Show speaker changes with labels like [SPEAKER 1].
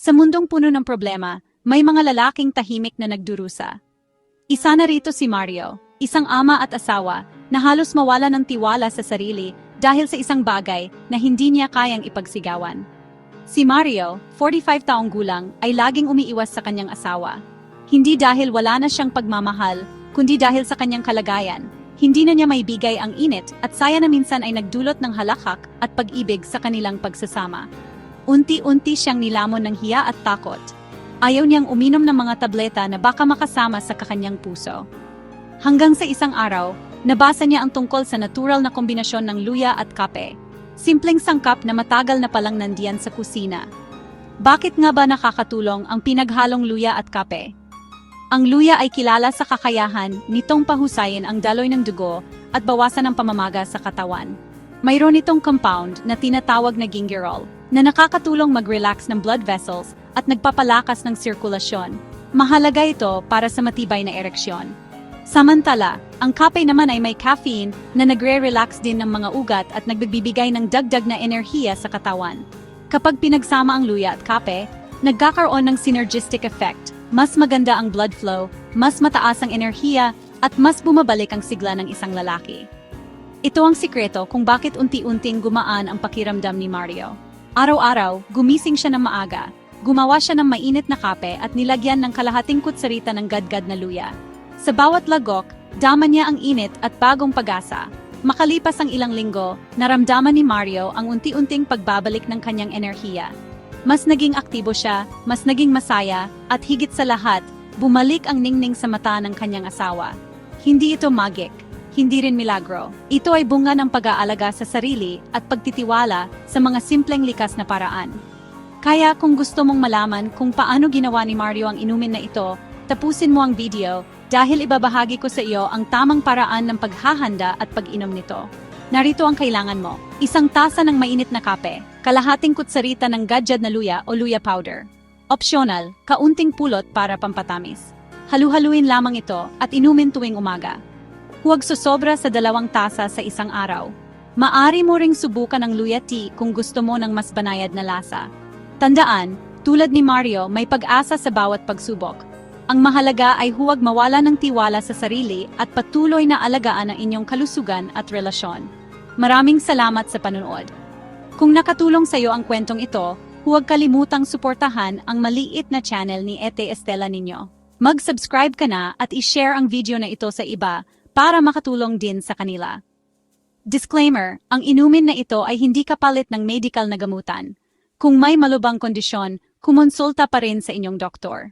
[SPEAKER 1] Sa mundong puno ng problema, may mga lalaking tahimik na nagdurusa. Isa na rito si Mario, isang ama at asawa na halos mawala ng tiwala sa sarili dahil sa isang bagay na hindi niya kayang ipagsigawan. Si Mario, 45 taong gulang, ay laging umiiwas sa kanyang asawa. Hindi dahil wala na siyang pagmamahal, kundi dahil sa kanyang kalagayan. Hindi na niya maibigay ang init at saya na minsan ay nagdulot ng halakak at pag-ibig sa kanilang pagsasama. Unti-unti siyang nilamon ng hiya at takot. Ayaw niyang uminom ng mga tableta na baka makasama sa kakanyang puso. Hanggang sa isang araw, nabasa niya ang tungkol sa natural na kombinasyon ng luya at kape. Simpleng sangkap na matagal na palang nandiyan sa kusina. Bakit nga ba nakakatulong ang pinaghalong luya at kape? Ang luya ay kilala sa kakayahan nitong pahusayin ang daloy ng dugo at bawasan ang pamamaga sa katawan. Mayroon itong compound na tinatawag na gingerol na nakakatulong mag-relax ng blood vessels at nagpapalakas ng sirkulasyon. Mahalaga ito para sa matibay na ereksyon. Samantala, ang kape naman ay may caffeine na nagre-relax din ng mga ugat at nagbibigay ng dagdag na enerhiya sa katawan. Kapag pinagsama ang luya at kape, nagkakaroon ng synergistic effect. Mas maganda ang blood flow, mas mataas ang enerhiya, at mas bumabalik ang sigla ng isang lalaki. Ito ang sikreto kung bakit unti-unting gumaan ang pakiramdam ni Mario. Araw-araw, gumising siya ng maaga, gumawa siya ng mainit na kape at nilagyan ng kalahating kutsarita ng gadgad na luya. Sa bawat lagok, dama niya ang init at bagong pag-asa. Makalipas ang ilang linggo, naramdaman ni Mario ang unti-unting pagbabalik ng kanyang enerhiya. Mas naging aktibo siya, mas naging masaya, at higit sa lahat, bumalik ang ningning sa mata ng kanyang asawa. Hindi ito magic, hindi rin milagro. Ito ay bunga ng pag-aalaga sa sarili at pagtitiwala sa mga simpleng likas na paraan. Kaya kung gusto mong malaman kung paano ginawa ni Mario ang inumin na ito, tapusin mo ang video dahil ibabahagi ko sa iyo ang tamang paraan ng paghahanda at pag-inom nito. Narito ang kailangan mo. Isang tasa ng mainit na kape, kalahating kutsarita ng gadjad na luya o luya powder. Optional, kaunting pulot para pampatamis. Halu-haluin lamang ito at inumin tuwing umaga. Huwag susobra sa dalawang tasa sa isang araw. Maari mo ring subukan ang luya tea kung gusto mo ng mas banayad na lasa. Tandaan, tulad ni Mario, may pag-asa sa bawat pagsubok. Ang mahalaga ay huwag mawala ng tiwala sa sarili at patuloy na alagaan ang inyong kalusugan at relasyon. Maraming salamat sa panonood. Kung nakatulong sa iyo ang kwentong ito, huwag kalimutang suportahan ang maliit na channel ni Ete Estela ninyo. Mag-subscribe ka na at i-share ang video na ito sa iba para makatulong din sa kanila. Disclaimer, ang inumin na ito ay hindi kapalit ng medical na gamutan. Kung may malubang kondisyon, kumonsulta pa rin sa inyong doktor.